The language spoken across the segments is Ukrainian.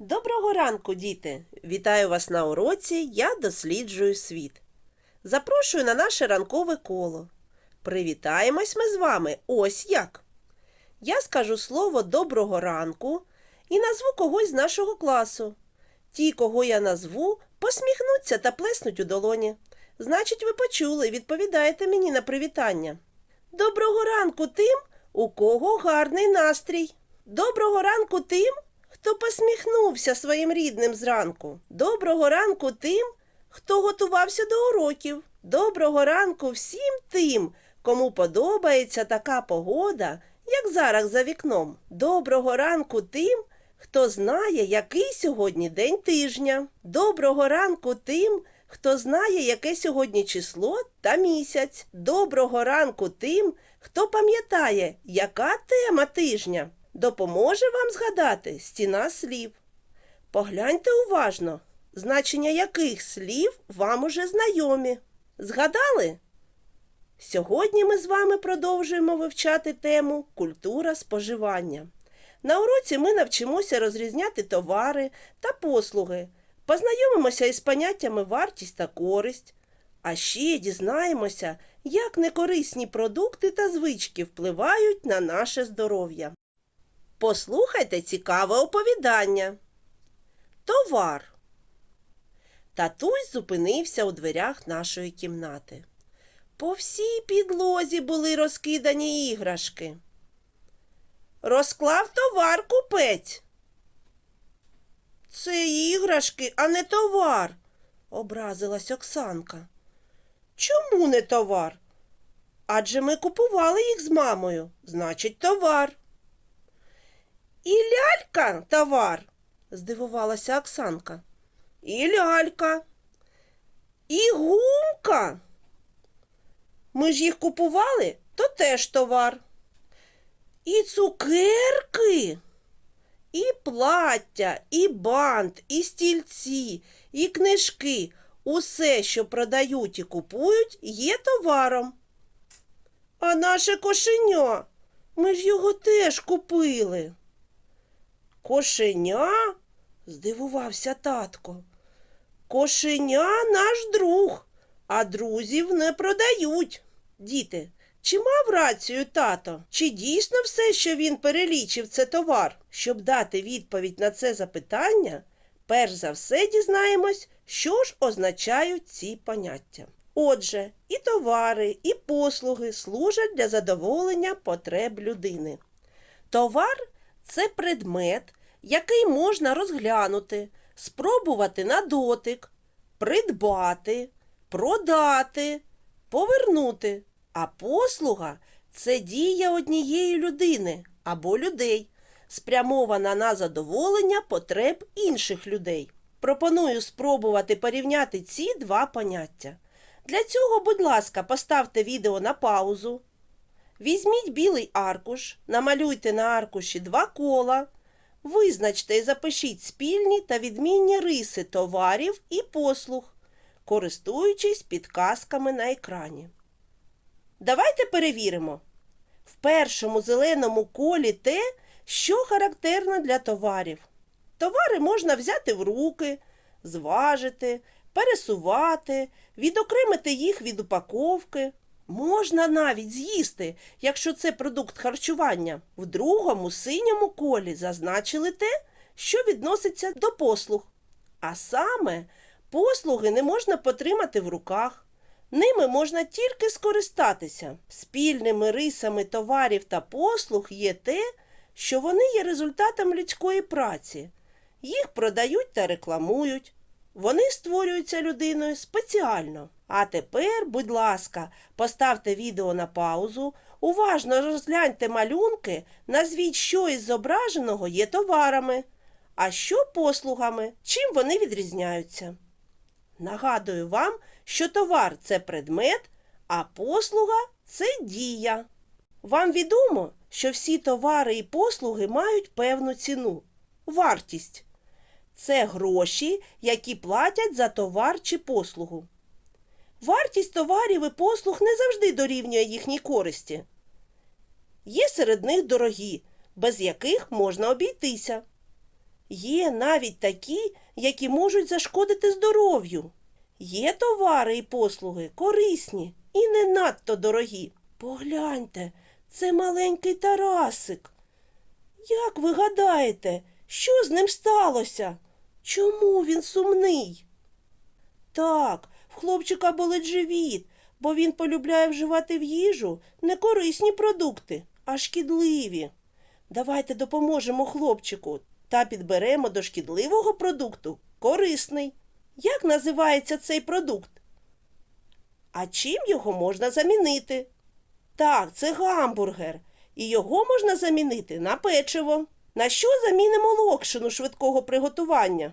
Доброго ранку, діти! Вітаю вас на уроці Я досліджую світ. Запрошую на наше ранкове коло. Привітаємось ми з вами ось як. Я скажу слово доброго ранку і назву когось з нашого класу. Ті, кого я назву, посміхнуться та плеснуть у долоні. Значить, ви почули, відповідаєте мені на привітання. Доброго ранку тим, у кого гарний настрій. Доброго ранку тим, хто посміхнувся своїм рідним зранку. Доброго ранку тим, хто готувався до уроків. Доброго ранку всім тим, кому подобається така погода, як зараз за вікном. Доброго ранку тим, хто знає, який сьогодні день тижня. Доброго ранку тим, хто знає, яке сьогодні число та місяць. Доброго ранку тим, хто пам'ятає, яка тема тижня. Допоможе вам згадати стіна слів. Погляньте уважно, значення яких слів вам уже знайомі. Згадали? Сьогодні ми з вами продовжуємо вивчати тему культура споживання. На уроці ми навчимося розрізняти товари та послуги, познайомимося із поняттями вартість та користь, а ще дізнаємося, як некорисні продукти та звички впливають на наше здоров'я. Послухайте цікаве оповідання. Товар. Татусь зупинився у дверях нашої кімнати. По всій підлозі були розкидані іграшки. Розклав товар купець. Це іграшки, а не товар, образилась Оксанка. Чому не товар? Адже ми купували їх з мамою, значить, товар. І лялька товар, здивувалася Оксанка. І лялька, і гумка. Ми ж їх купували, то теж товар. І цукерки, і плаття, і бант, і стільці, і книжки. Усе, що продають і купують, є товаром. А наше кошеня, ми ж його теж купили. Кошеня? здивувався татко. Кошеня наш друг, а друзів не продають. Діти, чи мав рацію тато? Чи дійсно все, що він перелічив, це товар? Щоб дати відповідь на це запитання, перш за все дізнаємось, що ж означають ці поняття. Отже, і товари, і послуги служать для задоволення потреб людини. Товар це предмет, який можна розглянути, спробувати на дотик, придбати, продати, повернути. А послуга це дія однієї людини або людей, спрямована на задоволення потреб інших людей. Пропоную спробувати порівняти ці два поняття. Для цього, будь ласка, поставте відео на паузу. Візьміть білий аркуш, намалюйте на аркуші два кола, визначте і запишіть спільні та відмінні риси товарів і послуг, користуючись підказками на екрані. Давайте перевіримо. В першому зеленому колі те, що характерно для товарів. Товари можна взяти в руки, зважити, пересувати, відокремити їх від упаковки. Можна навіть з'їсти, якщо це продукт харчування. В другому синьому колі зазначили те, що відноситься до послуг. А саме послуги не можна потримати в руках. Ними можна тільки скористатися. Спільними рисами товарів та послуг є те, що вони є результатом людської праці. Їх продають та рекламують. Вони створюються людиною спеціально. А тепер, будь ласка, поставте відео на паузу, уважно розгляньте малюнки, назвіть, що із зображеного є товарами, а що послугами, чим вони відрізняються. Нагадую вам, що товар це предмет, а послуга це дія. Вам відомо, що всі товари і послуги мають певну ціну вартість. Це гроші, які платять за товар чи послугу. Вартість товарів і послуг не завжди дорівнює їхній користі. Є серед них дорогі, без яких можна обійтися. Є навіть такі, які можуть зашкодити здоров'ю. Є товари і послуги корисні і не надто дорогі. Погляньте, це маленький Тарасик. Як ви гадаєте, що з ним сталося? Чому він сумний? Так, в хлопчика болить живіт, бо він полюбляє вживати в їжу не корисні продукти, а шкідливі. Давайте допоможемо хлопчику та підберемо до шкідливого продукту корисний. Як називається цей продукт? А чим його можна замінити? Так, це гамбургер, і його можна замінити на печиво. На що замінимо локшину швидкого приготування?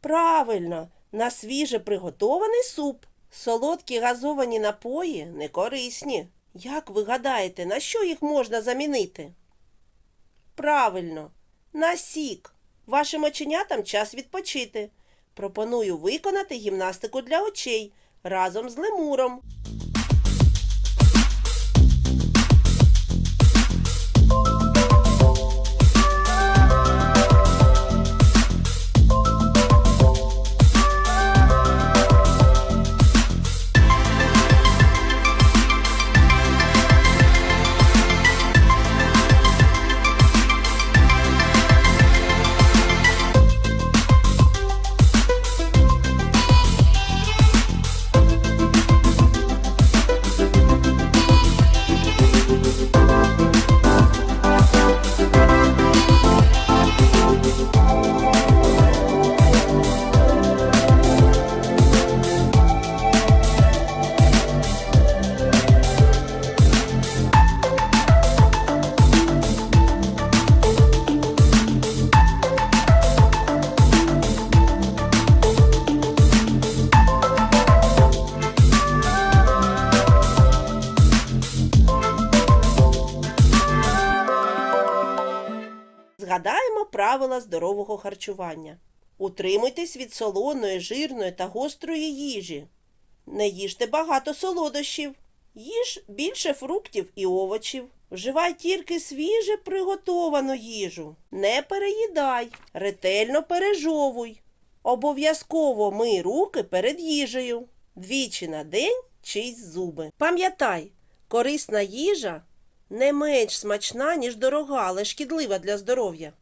Правильно, на свіже приготований суп. Солодкі газовані напої не корисні. Як ви гадаєте, на що їх можна замінити? Правильно, на сік. Вашим оченятам час відпочити. Пропоную виконати гімнастику для очей разом з лемуром. Правила здорового харчування. Утримуйтесь від солоної, жирної та гострої їжі. Не їжте багато солодощів. Їж більше фруктів і овочів. Вживай тільки свіже приготовану їжу. Не переїдай, ретельно пережовуй. Обов'язково мий руки перед їжею. Двічі на день чисть зуби. Пам'ятай, корисна їжа не менш смачна, ніж дорога, але шкідлива для здоров'я.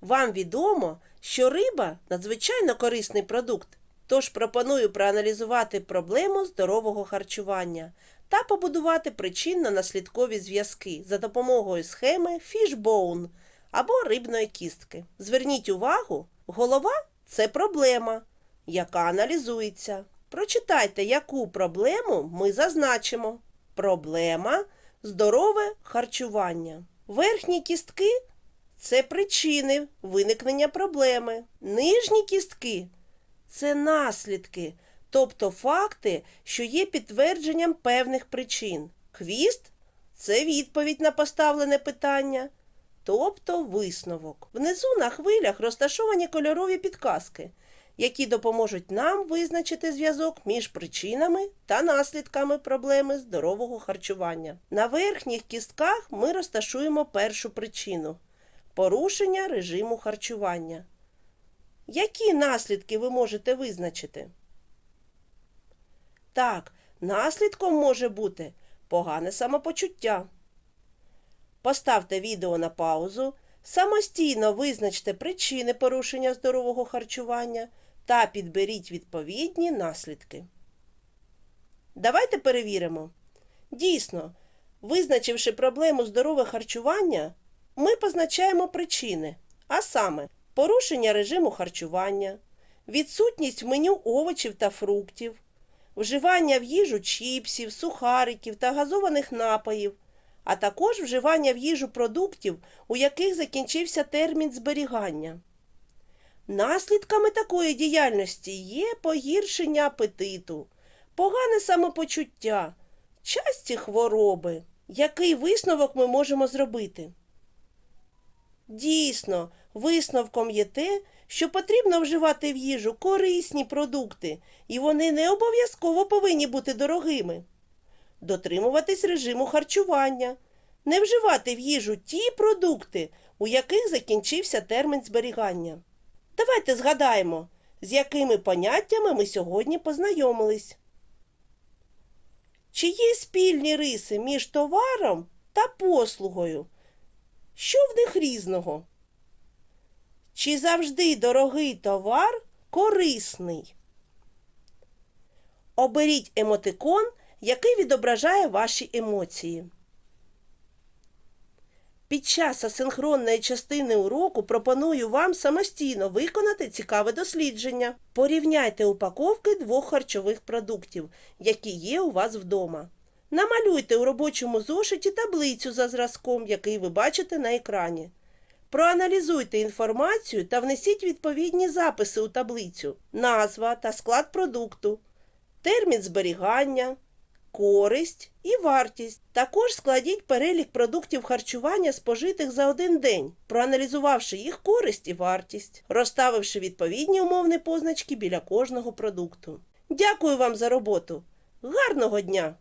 Вам відомо, що риба надзвичайно корисний продукт, тож пропоную проаналізувати проблему здорового харчування та побудувати причинно-наслідкові зв'язки за допомогою схеми Fishbone або рибної кістки. Зверніть увагу, голова це проблема, яка аналізується. Прочитайте, яку проблему ми зазначимо. Проблема здорове харчування. Верхні кістки це причини виникнення проблеми. Нижні кістки це наслідки, тобто факти, що є підтвердженням певних причин. Хвіст це відповідь на поставлене питання, тобто висновок. Внизу на хвилях розташовані кольорові підказки, які допоможуть нам визначити зв'язок між причинами та наслідками проблеми здорового харчування. На верхніх кістках ми розташуємо першу причину порушення режиму харчування. Які наслідки ви можете визначити? Так, наслідком може бути погане самопочуття. Поставте відео на паузу, самостійно визначте причини порушення здорового харчування та підберіть відповідні наслідки. Давайте перевіримо. Дійсно, визначивши проблему здорове харчування, ми позначаємо причини, а саме порушення режиму харчування, відсутність в меню овочів та фруктів, вживання в їжу чіпсів, сухариків та газованих напоїв, а також вживання в їжу продуктів, у яких закінчився термін зберігання. Наслідками такої діяльності є погіршення апетиту, погане самопочуття, часті хвороби. Який висновок ми можемо зробити? Дійсно, висновком є те, що потрібно вживати в їжу корисні продукти, і вони не обов'язково повинні бути дорогими. Дотримуватись режиму харчування, Не вживати в їжу ті продукти, у яких закінчився термін зберігання. Давайте згадаємо, з якими поняттями ми сьогодні познайомились. Чи є спільні риси між товаром та послугою? Що в них різного? Чи завжди дорогий товар корисний? Оберіть емотикон, який відображає ваші емоції. Під час асинхронної частини уроку пропоную вам самостійно виконати цікаве дослідження. Порівняйте упаковки двох харчових продуктів, які є у вас вдома. Намалюйте у робочому зошиті таблицю за зразком, який ви бачите на екрані. Проаналізуйте інформацію та внесіть відповідні записи у таблицю, назва та склад продукту, термін зберігання, користь і вартість. Також складіть перелік продуктів харчування, спожитих за один день, проаналізувавши їх користь і вартість, розставивши відповідні умовні позначки біля кожного продукту. Дякую вам за роботу! Гарного дня!